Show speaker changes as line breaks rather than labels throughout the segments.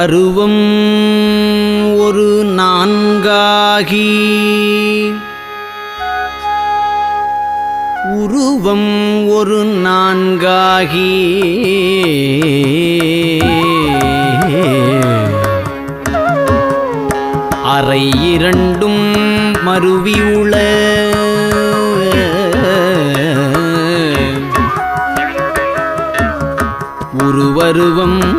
அருவம் ஒரு நான்காகி. உருவம் ஒரு நான்காகி. அறை இரண்டும் மருவி உள. உருவருவம்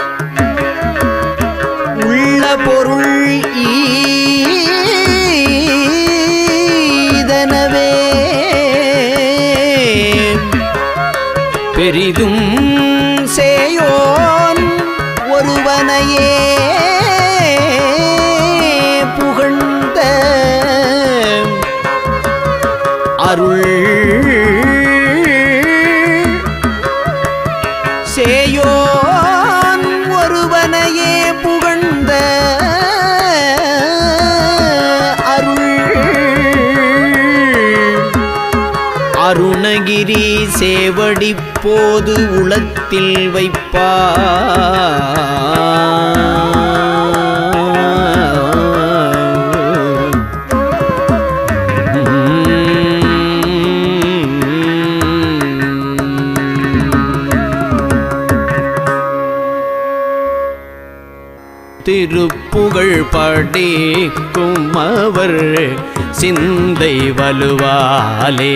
இப்போது உளத்தில் வைப்பா. திருப்புகழ் படிக்கும் அவர் சிந்தை வலுவாலே.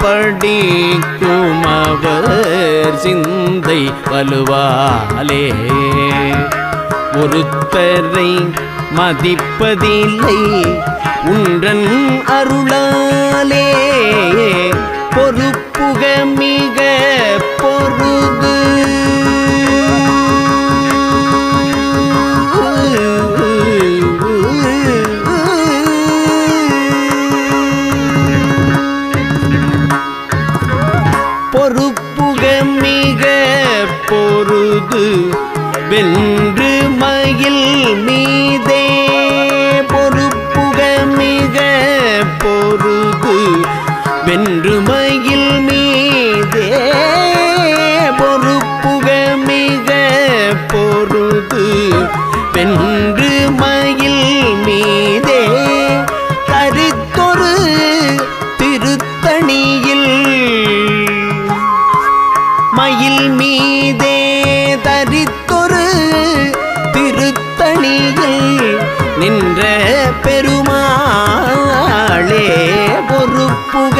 படிக்கும் அவர் சிந்தை வலுவாலே. ஒருத்தரை மதிப்பதில்லை உன்றன் அருளாலே. பொறுப்புகமே பொறுப்புக மிக பொருது வென்று பெருமாளே பொறுப்புக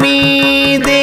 மீதே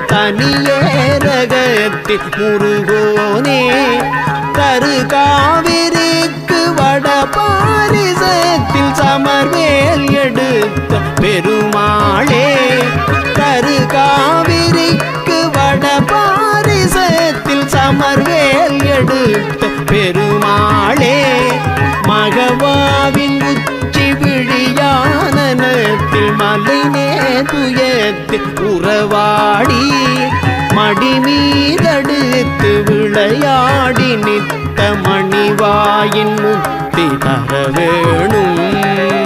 தனியே ரகத்தில் முருகோனே தரு காவிரிக்கு வட பாரிசத்தில் சமர்வேல் எடு. உறவாடி மடி மீதடுத்து விளையாடி நித்த மணிவாயின் முக்தி தர வேணும்.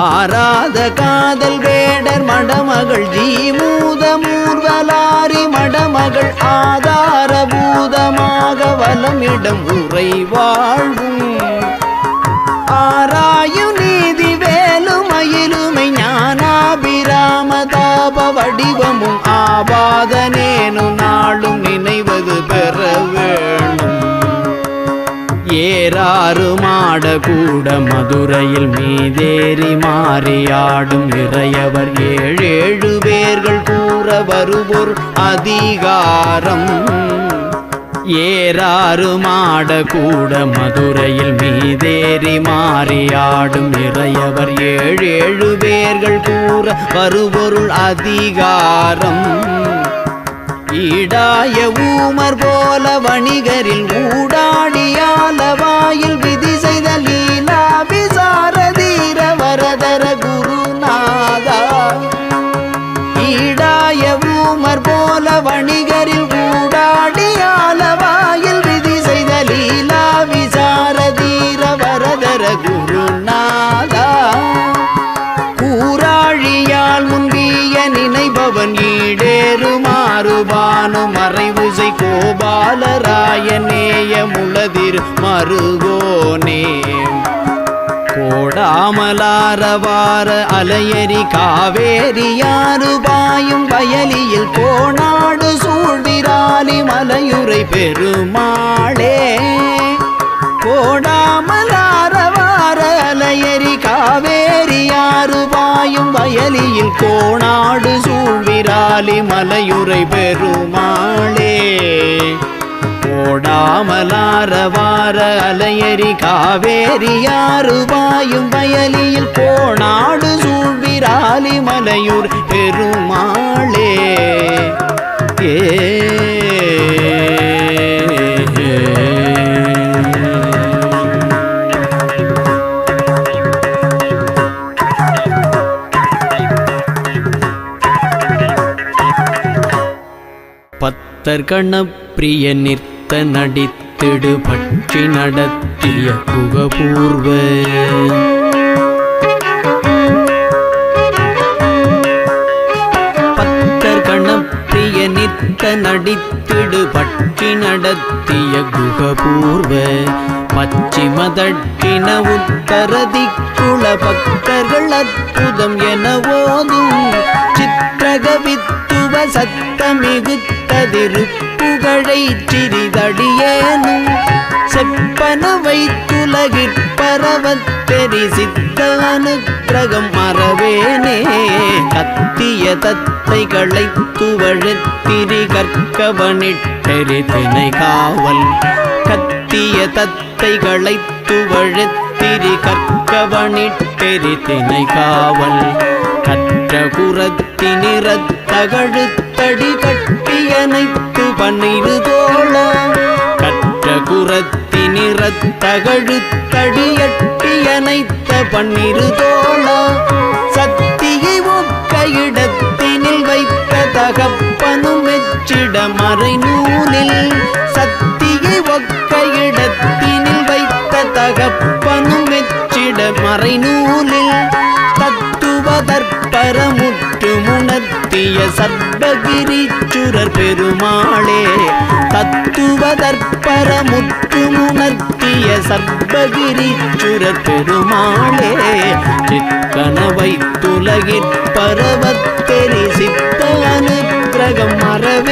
ஆராத காதல் வேடர் மடமகள் ஜீமூத மூர்வலாரி மடமகள் ஆதாரபூதமாக வலமிடம் உரை வாழ்வும். ஏறாறு மதுரையில் மீதேறி மாறியாடும் இறையவர் ஏழேழு பேர்கள் கூற வருவோர் அதிகாரம். ஏறாறு மாட மதுரையில் மீதேறி மாறியாடும் இறையவர் ஏழேழு பேர்கள் கூற வருபொருள் அதிகாரம். ஈடாய ஊமர் போல வணிகரில் ஊடாடியாலவாய நீர் மறுவோனே. கோடாமலாரவார அலையரி காவேரி யாரு பாயும் வயலியில் கோணாடு சூழ்விராலி மலையுரை பெருமாளே. கோடாமலாரவார அலையரி காவேரி யாரு பாயும் வயலியில் கோணாடு சூழ்விராலி மலையுரை பெருமாளே. ஓடாமலார கோடாமலாரவார அலையரி காவேரியாறு வாயும் வயலியில் போனாடு சூழ்விராலி மலையூர் பெருமாளே. ஏ. பத்தர் கணப்பிரிய நடித்த நடித்திடு பற்றி நடத்திய புகபூர்வ பத்தர் கணப்பிரிய நித்த நடித்திடு பற்றி நடத்திய குகபூர்வ பச்சிம தட்டின உத்தர திக்குள பக்தர்கள் அற்புதம் என ஓதும் சித்திரகவித்துவ சித்திரக வித்துவ சத்தமிகுத்ததிருப்புகழை சிறிதடியேனும் செப்பன வைத்துலகிற்பரவத் தெரிசித்த அனுக்கிரகம் மறவேனே. கத்திய தத்தைகளை துவழத்திரி கற்கவனிட்டெறி திணை காவல். கத்திய தத்தைகளை துவழத்திரி கற்கவனிட்டெறி திணை காவல். கற்ற புறத்தி குரத்தினிறத்தகழுத்தடி கட்டியனைத்து பன்னிரு தோழ. கற்ற புறத்தி குரத்தினிறத்தகழுத்தடியட்டியனைத்த பன்னிரு தோழ. சக்தியை ஒக்க இடத்தினில் வைத்த தகப்பனும் மெச்சிட மறை நூலில் சக்தியை ஒக்க இடத்தினில் வைத்த தகப்பனும் மெச்சிட மறை நூலில் தத்துவ முணர்த்திய சர்வகிரீச்சுரர் பெருமாளே தத்துவதற்பரமுற்று முணர்த்திய சர்வகிரீச்சுரர் பெருமாளே சிக்கனவை துலகிற் பரவத்தெரி தெரிசித்த அனுக்கிரகம் மறவே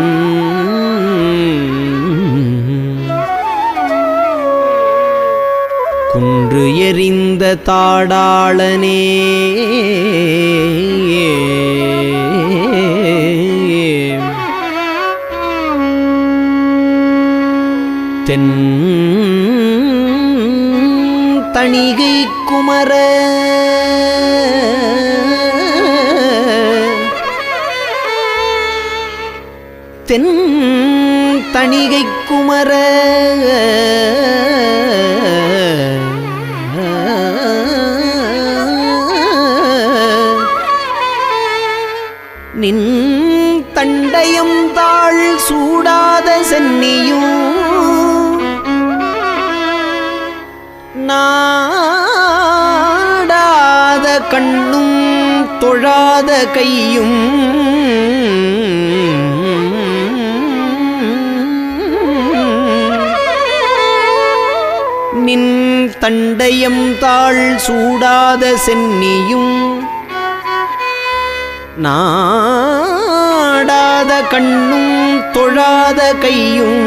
எறிந்த தாடாளனே. தென் தணிகை குமர. தென் தணிகை குமர. தாழ் சூடாத சென்னியும் நாடாத கண்ணும் தொழாத கையும்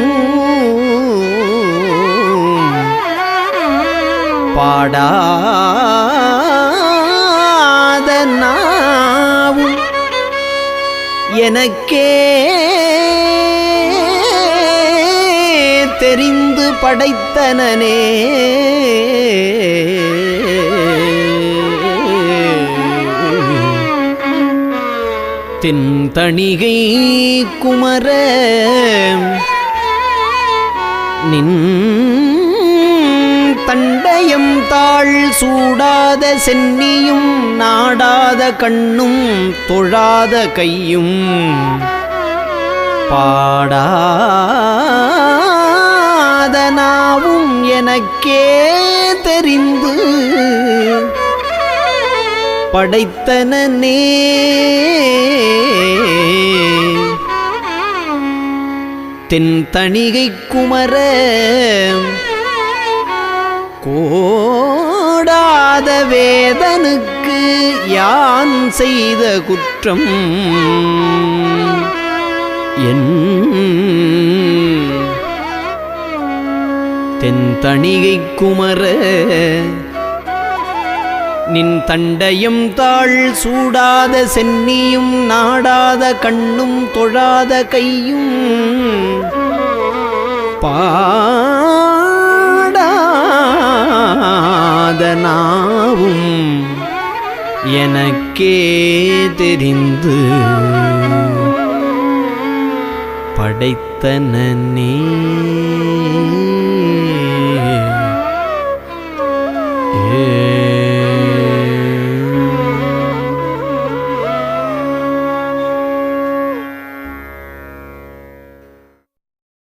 பாடாத நாவும் எனக்கே தெரிந்து படைத்தனனே. தென்தணிகை குமர நின் தண்டயம் தாழ் சூடாத சென்னியும் நாடாத கண்ணும் தொழாத கையும். பாடாத நாவும் எனக்கே தெரிந்து படைத்தனே தென்தணிகை குமர கோடாத வேதனுக்கு யான் செய்த குற்றம்? என் தென் தணிகை குமர நின் தண்டையும் தாழ் சூடாத சென்னியும் நாடாத கண்ணும் தொழாத கையும். பாடாத நாவும் எனக்கே தெரிந்து படைத்தனே ஏ